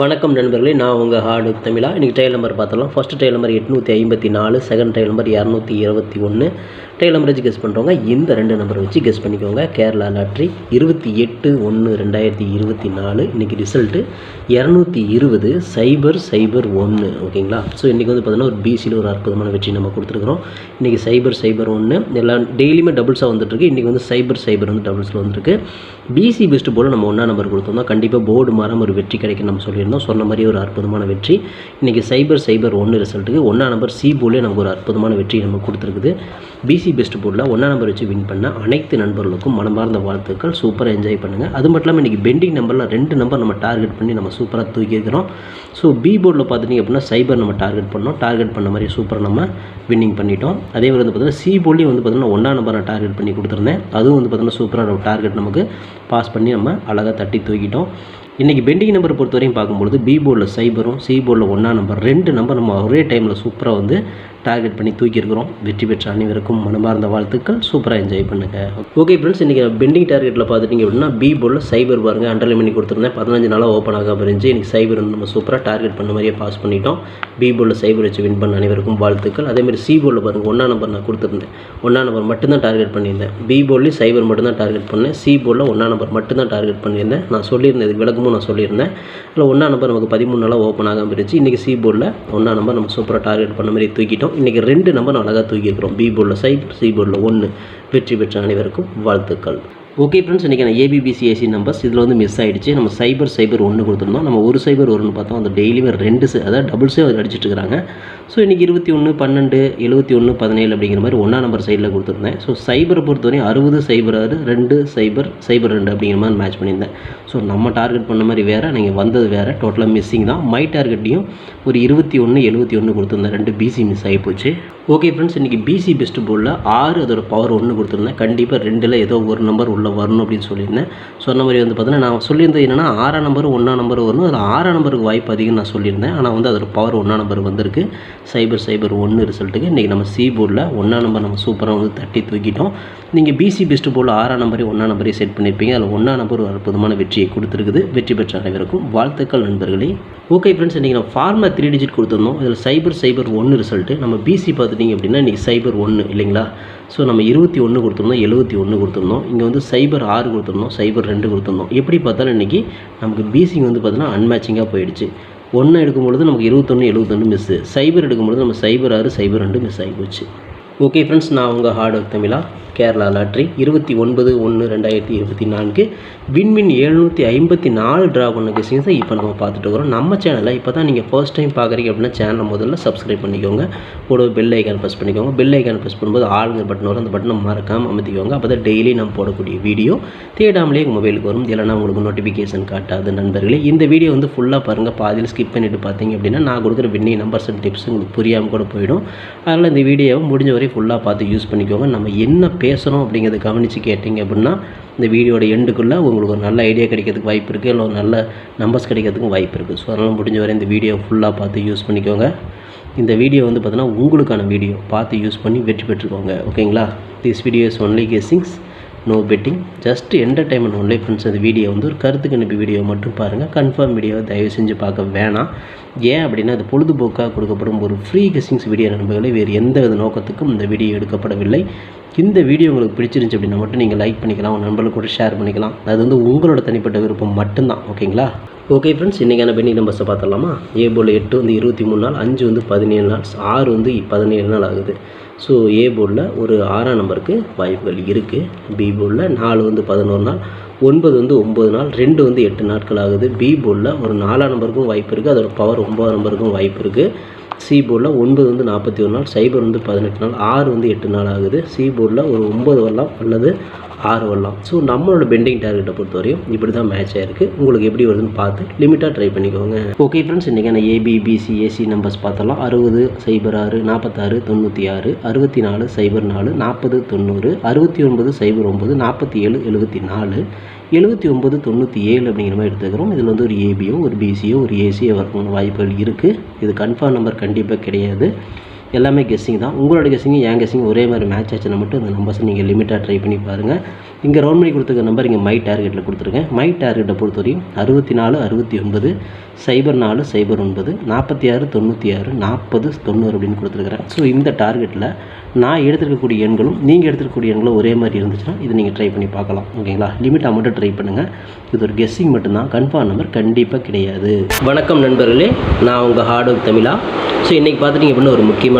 வணக்கம் நண்பர்களே நான் உங்கள் ஹார்டு தமிழா. இன்றைக்கி டைல் நம்பர் பார்த்துலாம் ஃபஸ்ட்டு டைல் நம்பர் எட்நூற்றி ஐம்பத்தி நாலு செகண்ட் டைல் நம்பர் இரநூத்தி இருபத்தி ஒன்று டைல் நம்பர் வச்சு கெஸ் பண்ணுறவங்க இந்த ரெண்டு நம்பரை வச்சு கெஸ் பண்ணிக்கோங்க. கேரளா லாட்ரி இருபத்தி எட்டு ஒன்று ரெண்டாயிரத்தி இருபத்தி நாலு. இன்றைக்கி ரிசல்ட்டு இரநூத்தி இருபது சைபர் சைபர் ஒன்று ஓகேங்களா ஸோ இன்றைக்கி வந்து பார்த்தீங்கன்னா ஒரு பிசியில் ஒரு அற்புதமான வெற்றி நம்ம கொடுத்துருக்குறோம். இன்றைக்கி சைபர் சைபர் ஒன்று எல்லாம் டெய்லியுமே டபுள்ஸாக வந்துட்டுருக்கு. இன்றைக்கி வந்து சைபர் சைபர் வந்து டபுள்ஸில் வந்துருக்கு. பிசி பெஸ்ட்டு போல் நம்ம ஒன்றா நம்பர் கொடுத்தோம்னா கண்டிப்பாக போர்டு மாறாமல் ஒரு வெற்றி கிடைக்கும் நம்ம சொல்லியிருந்தோம். சொன்ன மாதிரி ஒரு அற்புதமான வெற்றி. இன்றைக்கி சைபர் சைபர் ஒன்று ரிசல்ட்டுக்கு ஒன்றா நம்பர் சி போர்டிலே நமக்கு ஒரு அற்புதமான வெற்றி நம்ம கொடுத்துருக்குது. பிசி பெஸ்ட் போர்டில் ஒன்றா நம்பர் வச்சு வின் பண்ண அனைத்து நண்பர்களுக்கும் மனமார்ந்த வாழ்த்துக்கள். சூப்பராக என்ஜாய் பண்ணுங்கள் அது மட்டும் இல்லாமல் இன்றைக்கி பெண்டிங் நம்பரில் ரெண்டு நம்பர் நம்ம டார்கெட் பண்ணி நம்ம சூப்பராக தூக்கியிருக்கிறோம் ஸோ பி போர்டில் பார்த்துட்டிங்க அப்படின்னா சைபர் நம்ம டார்கெட் பண்ணோம். டார்கெட் பண்ண மாதிரி சூப்பராக நம்ம வின்னிங் பண்ணிட்டோம். அதே மாதிரி வந்து பார்த்தீங்கன்னா சி போர்ட்லேயும் வந்து பார்த்தீங்கன்னா ஒன்றா நம்பரை நான் டார்கெட் பண்ணி கொடுத்துருந்தேன். அதுவும் வந்து பார்த்தீங்கன்னா சூப்பராக டார்கெட் நமக்கு பாஸ் பண்ணி நம்ம அழகாக தட்டி தூக்கிட்டோம். இன்றைக்கி பெண்டிங் நம்பர் பொறுத்தவரையும் பார்க்கும்பொழுது பி போர்டில் சைபரும் சி போர்டில் ஒன்றா நம்பர் ரெண்டு நம்பர் நம்ம ஒரே டைமில் சூப்பராக வந்து டார்கெட் பண்ணி தூக்கியிருக்கிறோம். வெற்றி பெற்ற அனைவருக்கும் மனமார்ந்த வாழ்த்துக்கள். சூப்பராக என்ஜாய் பண்ணுங்கள் ஓகே ஃப்ரெண்ட்ஸ் இன்றைக்கி பெண்டிங் டார்கெட்டில் பார்த்துட்டிங்க அப்படின்னா பி போர்டில் சைபர் பாருங்க. அண்டர்லைன் பண்ணி கொடுத்துருந்தேன். பதினஞ்சு நாளாக ஓப்பன் ஆகாம இருந்துச்சு. இன்றைக்கி சைபர் வந்து நம்ம சூப்பராக டார்கெட் பண்ண மாதிரியே பாஸ் பண்ணிட்டோம். பி போர்டில் சைபர் வச்சு வின் பண்ண அனைவருக்கும் வாழ்த்துக்கள். அதேமாதிரி சி போர்டில் பாருங்கள் ஒன்றா நம்பர் நான் கொடுத்துருந்தேன். ஒன்றா நம்பர் மட்டும்தான் டார்கெட் பண்ணியிருந்தேன். பி போர்ட்லேயும் சைபர் மட்டும்தான் டார்கெட் பண்ணேன். சி போர்டில் ஒன்றா நம்பர் மட்டும்தான் டார்கெட் பண்ணியிருந்தேன். நான் சொல்லியிருந்தேன் இது விளக்கமும் நான் சொல்லியிருந்தேன். அதில் ஒன்றா நம்பர் நமக்கு பதிமூணு நாளாக ஓப்பன் ஆகாமல் இருந்துச்சு இன்றைக்கி சி போர்டில் ஒன்றா நம்பர் நம்ம சூப்பராக டார்கெட் பண்ண மாதிரி தூக்கிட்டோம். இன்றைக்கி ரெண்டு நம்பர் அழகாக தூக்கியிருக்கிறோம். பி போர்டில் சைபர் சி போர்டில் ஒன்று வெற்றி பெற்ற அனைவருக்கும் வாழ்த்துக்கள். ஓகே ஃப்ரெண்ட்ஸ் இன்றைக்கி நான் ஏபிபிசிஏசி நம்பர்ஸ் இதில் வந்து மிஸ் ஆகிடுச்சு நம்ம சைபர் சைபர் ஒன்று கொடுத்துருந்தோம். நம்ம ஒரு சைபர் ஒன்று பார்த்தோம். அந்த டெய்லியுமே ரெண்டு சை- அதாவது டபுள்ஸே அடிச்சிட்டு இருக்காங்க. ஸோ இன்றைக்கி இருபத்தி ஒன்று பன்னெண்டு எழுபத்தி ஒன்று பதினேழு அப்படிங்கிற மாதிரி ஒன்றா நம்பர் சைடில் கொடுத்துருந்தேன். ஸோ சைபரை பொறுத்தவரையும் அறுபது சைபர் ஆறு ரெண்டு சைபர் சைபர் ரெண்டு அப்படிங்கிற மாதிரி மேட்ச் பண்ணியிருந்தேன். ஸோ நம்ம டார்கெட் பண்ண மாதிரி வேறு நீங்கள் வந்தது வேறு. டோட்டலாக மிஸ்ஸிங் தான். மை டார்கெட்டையும் ஒரு இருபத்தி ஒன்று எழுபத்தி ஒன்று கொடுத்துருந்தேன். ரெண்டு பிசி மிஸ் ஆகி போச்சு. ஓகே ஃப்ரெண்ட்ஸ் இன்றைக்கி பிசி பெஸ்ட் போலில் ஆறு அதோட பவர் ஒன்று கொடுத்துருந்தேன். கண்டிப்பாக ரெண்டில் ஏதோ ஒரு நம்பர் உள்ளே வரணும் அப்படின்னு சொல்லியிருந்தேன். சொன்ன மாதிரி வந்து பார்த்தீங்கன்னா நான் சொல்லியிருந்தது என்னென்னா ஆறாம் நம்பர் ஒன்றாம் நம்பர் வரணும். அதில் ஆறாம் நம்பருக்கு வாய்ப்பு அதிகம் நான் சொல்லியிருந்தேன். ஆனால் வந்து அதோட பவர் ஒன்றாம் நம்பர் வந்திருக்கு. சைபர் சைபர் ஒன்று ரிசல்ட்டுக்கு இன்றைக்கி நம்ம சி போர்டில் ஒன்றாம் நம்பர் நம்ம சூப்பராக வந்து தட்டி தூக்கிட்டோம். நீங்கள் பிசி பெஸ்ட் போர்டில் ஆறாம் நம்பரே ஒன்றாம் நம்பரே செட் பண்ணியிருப்பீங்க அதில் ஒன்றா நம்பர் ஒரு அற்புதமான வெற்றியை கொடுத்துருக்குது. வெற்றி பெற்ற அனைவருக்கும் வாழ்த்துக்கள் நண்பர்களே. ஓகே ஃப்ரெண்ட்ஸ் இன்றைக்கி நம்ம ஃபார்மா த்ரீ டிஜிட் கொடுத்துருந்தோம். இதில் சைபர் சைபர் ஒன்று ரிசல்ட்டு நம்ம பிசி பார்த்துட்டிங்க அப்படின்னா இன்றைக்கி சைபர் ஒன்று இல்லைங்களா? ஸோ நம்ம இருபத்தி ஒன்று கொடுத்துருந்தோம் எழுபத்தி ஒன்று கொடுத்துருந்தோம். இங்கே வந்து சைபர் ஆறு கொடுத்துருந்தோம் சைபர் ரெண்டு கொடுத்துருந்தோம். எப்படி பார்த்தாலும் இன்றைக்கி நமக்கு பிசிங் வந்து பார்த்தீங்கன்னா அன்மேட்சிங்காக போயிடுச்சு. ஒன்று எடுக்கும்பொழுது நமக்கு இருபத்தொன்று எழுபத்தொன்று மிஸ்ஸு சைபர் எடுக்கும்பொழுது நம்ம சைபர் ஆறு சைபர் ரெண்டு மிஸ் ஆகி போச்சு. ஓகே ஃப்ரெண்ட்ஸ் நான் உங்கள் ஹார்ட் ஒர்க் தமிழா கேரளா லாட்ரி இருபத்தி ஒன்பது ஒன்று ரெண்டாயிரத்தி இருபத்தி நான்கு. வின்வின் எழுநூற்றி ஐம்பத்தி நாலு ட்ரா பண்ண கெஸிங்ஸை இப்போ நம்ம பார்த்துட்டு இருக்கிறோம் நம்ம சேனலை இப்போ தான் நீங்கள் ஃபர்ஸ்ட் டைம் பார்க்குறீங்க அப்படின்னா சேனலை முதல்ல சப்ஸ்கிரைப் பண்ணிக்கோங்க. கூட பெல் ஐக்கான் ப்ரெஸ் பண்ணிக்கோங்க. பெல் ஐக்கான் ப்ரெஸ் பண்ணும்போது ஆளுங்க பட்டன் வரும். அந்த பட்டனை மறக்காமல் அமைத்திக்கோங்க. அப்போ தான் டெய்லி நம்ம போடக்கூடிய வீடியோ தேடாமலே உங்கள் மொபைலுக்கு வரும். இல்லைனா உங்களுக்கு நோட்டிஃபிகேஷன் காட்டாது நண்பர்களே. இந்த வீடியோ வந்து ஃபுல்லாக பாருங்கள் பாதியில் ஸ்கிப் பண்ணிவிட்டு பார்த்தீங்க அப்படின்னா நான் கொடுக்குற வின்னி நம்பர்ஸ் அண்ட் டிப்ஸ் உங்களுக்கு புரியாமல் கூட போயிடும். அதனால் இந்த வீடியோவை முடிஞ்ச வரை ஃபுல்லாக பார்த்து யூஸ் பண்ணிக்கோங்க. நம்ம என்ன பேசுகிறோம் அப்படிங்கிறத கவனித்து கேட்டிங்க அப்படின்னா இந்த வீடியோட எண்டுக்குள்ளே உங்களுக்கு ஒரு நல்ல ஐடியா கிடைக்கிறதுக்கு வாய்ப்பு இருக்குது இல்லை ஒரு நல்ல நம்பர்ஸ் கிடைக்கிறதுக்கும் வாய்ப்பு இருக்குது ஸோ அதனால் முடிஞ்ச வரை இந்த வீடியோ ஃபுல்லாக பார்த்து யூஸ் பண்ணிக்கோங்க. இந்த வீடியோ வந்து பார்த்தீங்கன்னா உங்களுக்கான வீடியோ பார்த்து யூஸ் பண்ணி வெற்றி பெற்றுக்கோங்க. ஓகேங்களா this video is only guessings no betting just entertainment only friends அந்த வீடியோ வந்து ஒரு கருத்து கணிப்பு வீடியோ மட்டும் பாருங்கள் கன்ஃபார்ம் வீடியோவை தயவு செஞ்சு பார்க்க வேணாம். ஏன் அப்படின்னா அது பொழுதுபோக்காக கொடுக்கப்படும் ஒரு ஃப்ரீ கெஸிங்ஸ் வீடியோ நண்பர்களே வேறு எந்த வித நோக்கத்துக்கும் இந்த வீடியோ எடுக்கப்படவில்லை. இந்த வீடியோ உங்களுக்கு பிடிச்சிருந்துச்சு அப்படின்னா மட்டும் நீங்கள் லைக் பண்ணிக்கலாம். உங்கள் நண்பர்களுக்கு கூட ஷேர் பண்ணிக்கலாம். அது வந்து உங்களோட தனிப்பட்ட விருப்பம் மட்டும்தான். ஓகேங்களா ஓகே ஃப்ரெண்ட்ஸ் இன்றைக்கான பெண்ணி நம்பர்ஸை பார்த்துடலாமா? ஏ போல் எட்டு வந்து இருபத்தி மூணு நாள் அஞ்சு வந்து பதினேழு நாள் ஆறு வந்து பதினேழு நாள் ஆகுது. ஸோ ஏ போர்டில் ஒரு ஆறாம் நம்பருக்கு வாய்ப்புகள் இருக்குது பி போர்டில் நாலு வந்து பதினோரு நாள். ஒன்பது வந்து ஒம்பது நாள் ரெண்டு வந்து எட்டு நாட்கள் ஆகுது. பி போர்டில் ஒரு நாலாம் நம்பருக்கும் வாய்ப்பு இருக்குது அதோட பவர் ஒம்பது நம்பருக்கும் வாய்ப்பு இருக்குது சி போர்டில் ஒன்பது வந்து நாற்பத்தி ஒரு நாள் சைபர் வந்து பதினெட்டு நாள் ஆறு வந்து எட்டு நாள் ஆகுது. சி போர்டில் ஒரு ஒம்பது வரலாம் அல்லது ஆறு வரலாம். ஸோ நம்மளோட பெண்டிங் டார்கெட்டை பொறுத்தவரையும் இப்படி தான் மேட்ச் ஆயிருக்கு. உங்களுக்கு எப்படி வருதுன்னு பார்த்து லிமிட்டாக ட்ரை பண்ணிக்கோங்க. ஓகே ஃப்ரெண்ட்ஸ் இன்றைக்கான ஏபிபிசி ஏசி நம்பர்ஸ் பார்த்தலாம் அறுபது சைபர் ஆறு நாற்பத்தாறு தொண்ணூற்றி ஆறு அறுபத்தி நாலு சைபர் நாலு நாற்பது தொண்ணூறு அறுபத்தி ஒன்பது சைபர் ஒம்பது நாற்பத்தி ஏழு எழுபத்தி நாலு. எழுபத்தி ஒம்பது தொண்ணூற்றி ஏழு அப்படிங்கிற மாதிரி எடுத்துக்கிறோம். இதில் வந்து ஒரு ஏபியோ ஒரு பிசியோ ஒரு ஏசியோ வரணும்னு வாய்ப்புகள் இருக்குது இது கன்ஃபார்ம் நம்பர் கண்டிப்பாக கிடையாது. எல்லாமே கெஸ்ஸிங் தான். உங்களோட கெஸ்ஸிங்கும் என் கெஸ்ஸிங் ஒரே மாதிரி மேட்ச் ஆச்சுன்னா மட்டும் இந்த நம்பர்ஸை நீங்கள் லிமிட்டாக ட்ரை பண்ணி பாருங்கள் இங்கே ரவுண்ட் பண்ணி கொடுத்துருக்க நம்பர் இங்கே மை டார்கெட்டில் கொடுத்துருக்கேன். மை டார்கெட்டை பொறுத்தவரையும் அறுபத்தி நாலு அறுபத்தி ஒன்பது சைபர் நாலு சைபர் ஒன்பது நாற்பத்தி ஆறு தொண்ணூற்றி ஆறு நாற்பது தொண்ணூறு அப்படின்னு கொடுத்துருக்குறேன். ஸோ இந்த டார்கெட்டில் நான் எடுத்துருக்கக்கூடிய எண்களும் நீங்கள் எடுத்துருக்கக்கூடிய எண்களும் ஒரே மாதிரி இருந்துச்சுன்னா இதை நீங்கள் ட்ரை பண்ணி பார்க்கலாம். ஓகேங்களா லிமிட்டாக மட்டும் ட்ரை பண்ணுங்கள் இது ஒரு கெஸ்ஸிங் மட்டும்தான். கன்ஃபார்ம் நம்பர் கண்டிப்பாக கிடையாது. வணக்கம் நண்பர்களே. நான் உங்கள் ஹார்ட் ஒர்க் தமிழா. ஸோ இன்றைக்கி பார்த்துட்டிங்க அப்படின்னா ஒரு முக்கியமான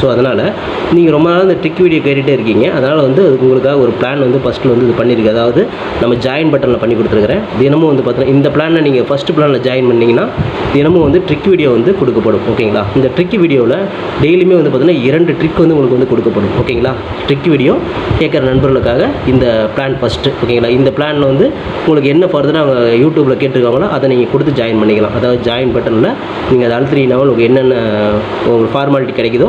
ஸோ அதனால் நீங்கள் ரொம்ப நாள் இந்த ட்ரிக் வீடியோ கேட்டுகிட்டே இருக்கீங்க. அதனால் வந்து அதுக்கு உங்களுக்காக ஒரு பிளான் வந்து ஃபஸ்ட்டில் வந்து இது பண்ணியிருக்கு அதாவது நம்ம ஜாயின் பட்டனில் பண்ணி கொடுத்துருக்குறேன். தினமும் வந்து பார்த்தீங்கன்னா இந்த பிளானில் நீங்கள் ஃபஸ்ட்டு பிளானில் ஜாயின் பண்ணிங்கன்னா தினமும் வந்து ட்ரிக் வீடியோ வந்து கொடுக்கப்படும். ஓகேங்களா இந்த ட்ரிக் வீடியோவில் டெய்லியுமே வந்து பார்த்தீங்கன்னா இரண்டு ட்ரிக் வந்து உங்களுக்கு வந்து கொடுக்கப்படும். ஓகேங்களா ட்ரிக் வீடியோ கேட்குற நண்பர்களுக்காக இந்த பிளான் ஃபஸ்ட்டு ஓகேங்களா இந்த பிளானில் வந்து உங்களுக்கு என்ன ஃபர்தராக அவங்க யூடியூப்பில் கேட்டிருக்காங்களோ அதை நீங்கள் கொடுத்து ஜாயின் பண்ணிக்கலாம். அதாவது ஜாயின் பட்டனில் நீங்கள் அதை அழுத்துறீங்கன்னா உங்களுக்கு என்னென்ன உங்களுக்கு ஃபார்மாலிட்டி கிடைக்குதோ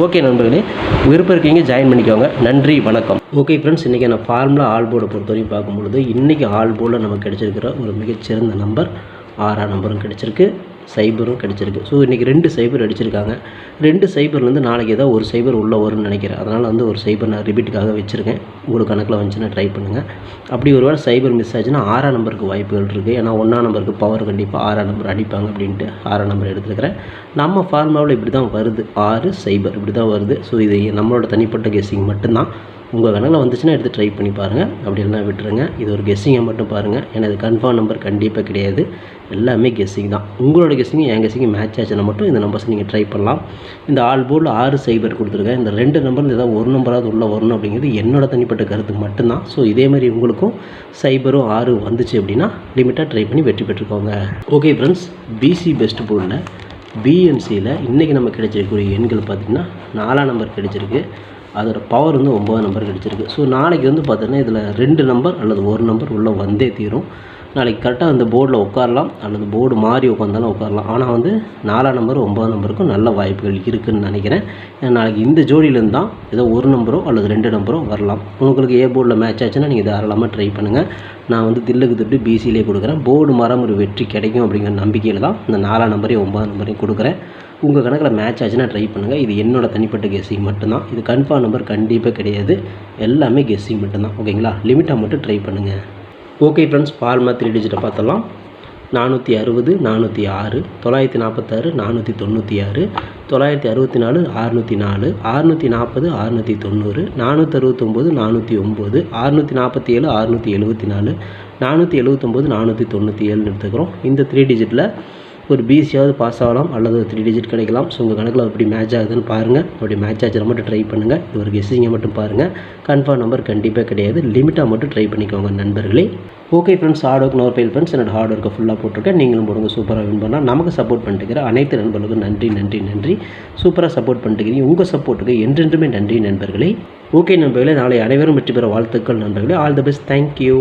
ஓகே நண்பர்களே விருப்பம் இருக்கீங்க ஜாயின் பண்ணிக்கோங்க. நன்றி வணக்கம். ஓகே ஃப்ரெண்ட்ஸ் இன்றைக்கி நான் ஃபார்முலா ஆல் போர்டை பொறுத்தவரைக்கும் பார்க்கும்பொழுது இன்றைக்கி ஆல் போர்டில் நமக்கு கிடச்சிருக்கிற ஒரு மிகச்சிறந்த நம்பர் ஆறாம் நம்பரும் கிடச்சிருக்கு. சைபரும் கிடச்சிருக்கு. ஸோ இன்றைக்கி ரெண்டு சைபர் அடிச்சிருக்காங்க. ரெண்டு சைபர்லேருந்து நாளைக்கு ஏதோ ஒரு சைபர் உள்ளே வரும்னு நினைக்கிறேன். அதனால் வந்து ஒரு சைபர் நான் ரிப்பீட்டுக்காக வச்சுருக்கேன். உங்களுக்கு கணக்கில் வந்துச்சுன்னா ட்ரை பண்ணுங்கள் அப்படி ஒரு வேளை சைபர் மிஸ் ஆச்சுன்னா ஆறாம் நம்பருக்கு வாய்ப்புகள் இருக்குது ஏன்னா ஒன்றாம் நம்பருக்கு பவர் கண்டிப்பாக ஆறாம் நம்பர் அடிப்பாங்க அப்படின்ட்டு ஆறாம் நம்பர் எடுத்துருக்கிறேன். நம்ம ஃபார்மாவில் இப்படி தான் வருது. ஆறு சைபர் இப்படி தான் வருது. ஸோ இது நம்மளோட தனிப்பட்ட கெஸ்ஸிங் மட்டும்தான். உங்கள் கணக்கில் வந்துச்சுன்னா எடுத்து ட்ரை பண்ணி பாருங்கள் அப்படி இல்லைனா விட்டுருங்க. இது ஒரு கெஸ்ஸிங்கை மட்டும் பாருங்கள் ஏன்னா இது கன்ஃபார்ம் நம்பர் கண்டிப்பாக கிடையாது. எல்லாமே கெஸ்ஸிங் தான். உங்களோட கெஸ்ஸிங் என் கெஸ்ஸிங் மேட்ச் ஆச்சுன்னா மட்டும் இந்த நம்பர்ஸ் நீங்கள் ட்ரை பண்ணலாம். இந்த ஆல் போர்டில் ஆறு சைபர் கொடுத்துருக்கேன். இந்த ரெண்டு நம்பர் ஏதாவது ஒரு நம்பராவது உள்ளே வரணும் அப்படிங்கிறது என்னோட தனிப்பட்ட கருத்துக்கு மட்டும்தான். ஸோ இதே மாதிரி உங்களுக்கும் சைபரும் ஆறு வந்துச்சு அப்படின்னா லிமிட்டாக ட்ரை பண்ணி வெற்றி பெற்றுக்கோங்க. ஓகே ஃப்ரெண்ட்ஸ் பிசி பெஸ்ட் போர்டில் பிஎம்சியில் இன்றைக்கி நம்ம கிடைச்சிருக்கக்கூடிய எண்கள் பார்த்திங்கன்னா நாலாம் நம்பர் கிடைச்சிருக்கு. அதோட பவர் வந்து ஒம்பது நம்பர் கிடச்சிருக்கு. ஸோ நாளைக்கு வந்து பார்த்திங்கன்னா இதில் ரெண்டு நம்பர் அல்லது ஒரு நம்பர் உள்ளே வந்தே தீரும். நாளைக்கு கரெக்டாக அந்த போர்டில் உட்காரலாம். அல்லது போர்டு மாறி உட்காந்தாலும் உட்காரலாம். ஆனால் வந்து நாலாம் நம்பர் ஒன்பதாம் நம்பருக்கும் நல்ல வாய்ப்புகள் இருக்குதுன்னு நினைக்கிறேன். ஏன்னா நாளைக்கு இந்த ஜோடியிலேருந்து தான் ஏதோ ஒரு நம்பரோ அல்லது ரெண்டு நம்பரோ வரலாம். உங்களுக்கு ஏ போர்டில் மேட்ச் ஆச்சுன்னா நீங்கள் தாராளமாக ட்ரை பண்ணுங்கள் நான் வந்து தில்லுக்கு திட்டு பிசிலே கொடுக்குறேன். போர்டு மரம் ஒரு வெற்றி கிடைக்கும் அப்படிங்கிற நம்பிக்கையில் தான் இந்த நாலாம் நம்பரையும் ஒம்பதாம் நம்பரையும் கொடுக்குறேன். உங்கள் கணக்கில் மேட்ச் ஆச்சுன்னா ட்ரை பண்ணுங்கள் இது என்னோட தனிப்பட்ட கெஸ்ஸிங் மட்டும்தான். இது கன்ஃபார்ம் நம்பர் கண்டிப்பாக கிடையாது. எல்லாமே கெஸ்ஸிங் மட்டும்தான். ஓகேங்களா? லிமிட்டாக மட்டும் ட்ரை பண்ணுங்கள் ஓகே ஃப்ரெண்ட்ஸ் பால்மா த்ரீ டிஜிட்டை பார்த்தலாம் நானூற்றி அறுபது நானூற்றி ஆறு தொள்ளாயிரத்தி நாற்பத்தாறு நானூற்றி தொண்ணூற்றி ஆறு தொள்ளாயிரத்தி அறுபத்தி நாலு அறுநூற்றி நாலு அறுநூற்றி நாற்பது அறுநூற்றி தொண்ணூறு நானூற்றி அறுபத்தொம்போது நானூற்றி ஒம்பது அறுநூற்றி நாற்பத்தி ஏழு அறுநூற்றி எழுபத்தி நாலு நானூற்றி எழுபத்தொம்போது நானூற்றி தொண்ணூற்றி ஏழுன்னு எடுத்துக்கிறோம். இந்த த்ரீ டிஜிட்டில் ஒரு பிசியாவது பாஸ் ஆகலாம் அல்லது ஒரு த்ரீ டிஜிட் கிடைக்கலாம். ஸோ உங்கள் கணக்கில் எப்படி மேட்ச் ஆகுதுன்னு பாருங்கள் அப்படி மேட்ச் ஆச்சுன்னா மட்டும் ட்ரை பண்ணுங்கள் இது ஒரு கெஸ்ஸிங்கை மட்டும் பாருங்கள் கன்ஃபார்ம் நம்பர் கண்டிப்பாக கிடையாது. லிமிட்டாக மட்டும் ட்ரை பண்ணிக்கோங்க நண்பர்களே. Okay friends hard work nor fail friends என்னோட ஹார்ட் ஒர்க்கை ஃபுல்லாக போட்டிருக்கேன். நீங்களும் போடுங்க சூப்பராக வின் பண்ணால் நமக்கு சப்போர்ட் பண்ணிட்டுக்கிற அனைத்து நண்பர்களுக்கும் நன்றி நன்றி நன்றி. சூப்பராக சப்போர்ட் பண்ணிட்டுக்கிறீங்க உங்கள் சப்போர்ட்டுக்கு என்றென்றுமே நன்றி நண்பர்களே. ஓகே நண்பர்களே நாளை அனைவரும் வெற்றி பெற வாழ்த்துக்கள் நண்பர்களே. All the best thank you